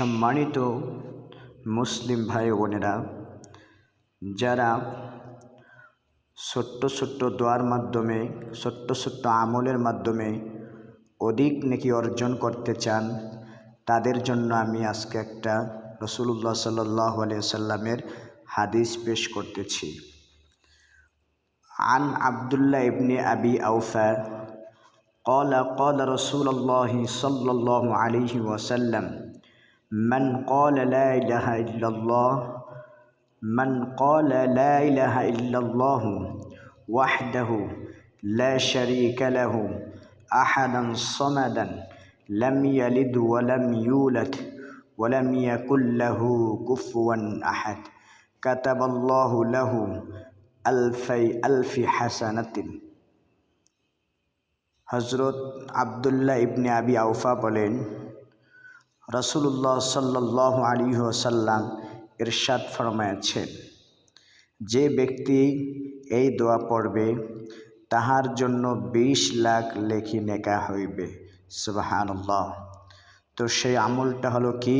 সম্মানিত মুসলিম ভাই ও বোনেরা যারা ছোট্ট ছোট্ট দোয়ার মাধ্যমে ছোট্ট ছোট্ট আমলের মাধ্যমে অধিক নেকি অর্জন করতে চান তাদের জন্য আমি আজকে একটা রসুল্লাহ সাল্লাহ সাল্লামের হাদিস পেশ করতেছি عن عبد الله بن أبي أوفى قال قال رسول الله صلى الله عليه وسلم من قال لا إله إلا الله من قال لا إله إلا الله وحده لا شريك له أحدا صمدا لم يلد ولم يولد ولم يكن له كفوا أحد. كتب الله له ألفي ألف حسنة. حضرت عبد الله بن أبي أوفا بولين রসুল্লাহ সাল্লাহ আলী ওসাল্লাম ইরশাদ ফরমায়াছেন যে ব্যক্তি এই দোয়া পড়বে, তাহার জন্য বিশ লাখ লেখি নেকা হইবে। সুবাহান্লাহ তো সেই আমলটা হলো কি?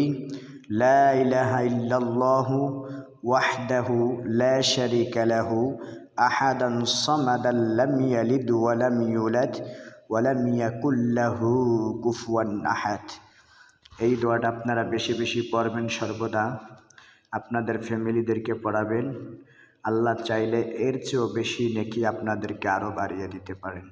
আহাদ। এই দোয়াটা আপনারা বেশি বেশি পড়বেন সর্বদা। আপনাদের ফ্যামিলিদেরকে পড়াবেন। আল্লাহ চাইলে এর চেয়েও বেশি নেকি আপনাদেরকে আরও বাড়িয়ে দিতে পারেন।